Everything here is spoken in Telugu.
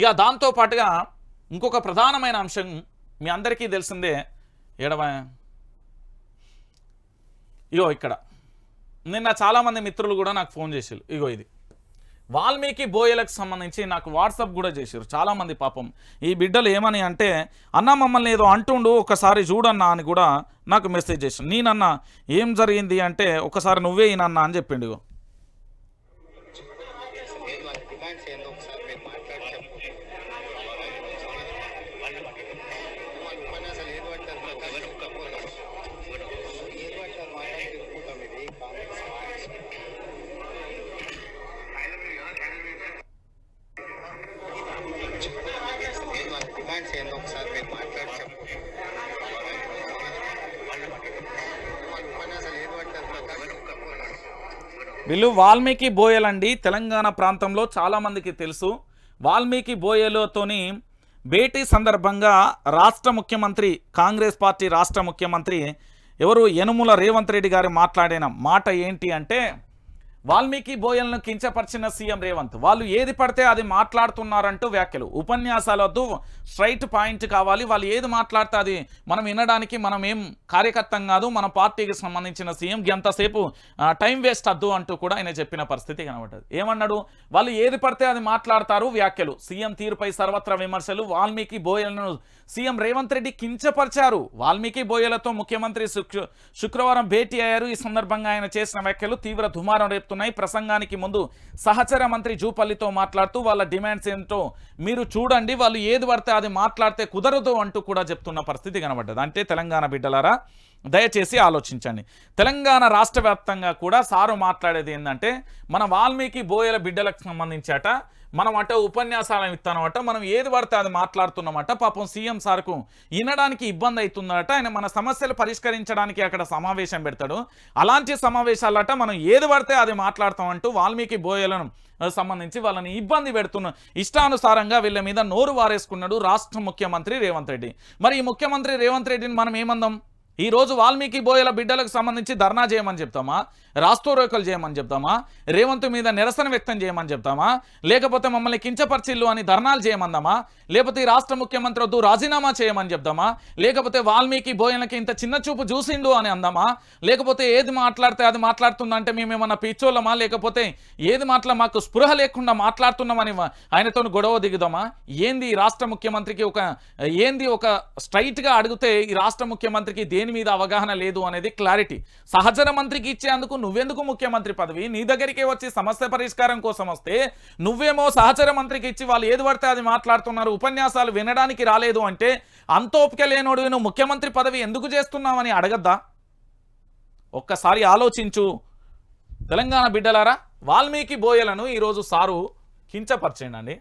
ఇక దాంతో పాటుగా ఇంకొక ప్రధానమైన అంశం మీ అందరికీ తెలిసిందే. ఏడవ ఇగో ఇక్కడ. నిన్న చాలామంది మిత్రులు కూడా నాకు ఫోన్ చేసారు ఇగో ఇది. వాల్మీకి బోయలకు సంబంధించి నాకు వాట్సాప్ కూడా చేశారు చాలామంది పాపం. ఈ బిడ్డలు ఏమని అంటే అన్న మమ్మల్ని ఏదో అంటుండు ఒకసారి చూడన్నా అని కూడా నాకు మెసేజ్ చేశారు నేనన్నా ఏం జరిగింది? అంటే ఒకసారి నువ్వే ఈయనన్నా అని చెప్పిండు వాళ్ళ ఏందో ఒకసారి మీరు మాట్లాడి చెప్పు వీళ్ళు వాల్మీకి బోయలండి. తెలంగాణ ప్రాంతంలో చాలామందికి తెలుసు. వాల్మీకి బోయలతోని భేటీ సందర్భంగా రాష్ట్ర ముఖ్యమంత్రి కాంగ్రెస్ పార్టీ రాష్ట్ర ముఖ్యమంత్రి ఎవరు యనుముల రేవంత్ రెడ్డి గారు మాట్లాడిన మాట ఏంటి అంటే వాల్మీకి బోయలను కించపరిచిన సీఎం రేవంత్. వాళ్ళు ఏది పడితే అది మాట్లాడుతున్నారంటూ వ్యాఖ్యలు. ఉపన్యాసాలు వద్దు స్ట్రైట్ పాయింట్ కావాలి. వాళ్ళు ఏది మాట్లాడితే అది మనం వినడానికి మనం ఏం కార్యకర్తం కాదు మన పార్టీకి సంబంధించిన సీఎం ఎంతసేపు టైం వేస్ట్ వద్దు అంటూ కూడా ఆయన చెప్పిన పరిస్థితి కనబడ్డది. ఏమన్నాడు? వాళ్ళు ఏది పడితే అది మాట్లాడతారు వ్యాఖ్యలు. సీఎం తీరుపై సర్వత్రా విమర్శలు వాల్మీకి బోయలను సీఎం రేవంత్ రెడ్డి కించపరిచారు. వాల్మీకి బోయలతో ముఖ్యమంత్రి శుక్రవారం భేటీ అయ్యారు. ఈ సందర్భంగా ఆయన చేసిన వ్యాఖ్యలు తీవ్ర దుమారం రేపుతున్నాయి ప్రసంగానికి ముందు సహచర మంత్రి జూపల్లితో మాట్లాడుతూ వాళ్ళ డిమాండ్స్ ఏంటో మీరు చూడండి. వాళ్ళు ఏది పడితే అది మాట్లాడితే కుదరదు అంటూ కూడా చెప్తున్న పరిస్థితి కనబడ్డది. అంటే తెలంగాణ బిడ్డలారా దయచేసి ఆలోచించండి. తెలంగాణ రాష్ట్ర వ్యాప్తంగా కూడా సారు మాట్లాడేది ఏంటంటే మన వాల్మీకి బోయల బిడ్డలకు సంబంధించాట మనం అట ఉపన్యాసాలు ఇస్తానమాట మనం ఏది పడితే అది మాట్లాడుతున్నామట. పాపం సీఎం సార్కు వినడానికి ఇబ్బంది అవుతుందట. ఆయన మన సమస్యలు పరిష్కరించడానికి అక్కడ సమావేశం పెడతాడు. అలాంటి సమావేశాలట మనం ఏది పడితే అది మాట్లాడతామంటూ వాల్మీకి బోయలను సంబంధించి వాళ్ళని ఇబ్బంది పెడుతున్న ఇష్టానుసారంగా వీళ్ళ మీద నోరు వారేసుకున్నాడు రాష్ట్ర ముఖ్యమంత్రి రేవంత్ రెడ్డి. మరి ఈ ముఖ్యమంత్రి రేవంత్ రెడ్డిని మనం ఏమందాం? ఈ రోజు వాల్మీకి బోయల బిడ్డలకు సంబంధించి ధర్నా చేయమని చెప్తామా? రాస్తోరోకలు చేయమని చెప్తామా? రేవంత్ మీద నిరసన వ్యక్తం చేయమని చెప్తామా? లేకపోతే మమ్మల్ని కించపరిచిల్లు అని ధర్నాలు చేయమందామా? లేకపోతే ఈ రాష్ట్ర ముఖ్యమంత్రి వద్దు రాజీనామా చేయమని చెప్దామా లేకపోతే వాల్మీకి బోయలకి ఇంత చిన్న చూపు చూసిండు అని అందామా? లేకపోతే ఏది మాట్లాడితే అది మాట్లాడుతుందంటే మేము ఏమన్నా పిచ్చోళ్ళమా? లేకపోతే ఏది మాట్లా మాకు స్పృహ లేకుండా మాట్లాడుతున్నామని ఆయనతో గొడవ దిగుదామా? ఏంది ఈ రాష్ట్ర ముఖ్యమంత్రికి ఒక ఏంది ఒక స్ట్రైట్గా అడిగితే ఈ రాష్ట్ర ముఖ్యమంత్రికి దేని మీద అవగాహన లేదు అనేది క్లారిటీ సహచర మంత్రికి ఇచ్చేందుకు నువ్వెందుకు ముఖ్యమంత్రి పదవి? నీ దగ్గరికే వచ్చి సమస్య పరిష్కారం కోసం వస్తే నువ్వేమో సహచర మంత్రికి ఇచ్చి వాళ్ళు ఏది పడితే అది మాట్లాడుతున్నారు ఉపన్యాసాలు వినడానికి రాలేదు అంటే అంత ఓపిక లేనోడు నువ్వు ముఖ్యమంత్రి పదవి ఎందుకు చేస్తున్నావని అడగద్దా? ఒక్కసారి ఆలోచించు. తెలంగాణ బిడ్డలారా వాల్మీకి బోయలను ఈరోజు సారు కించపరచేయండి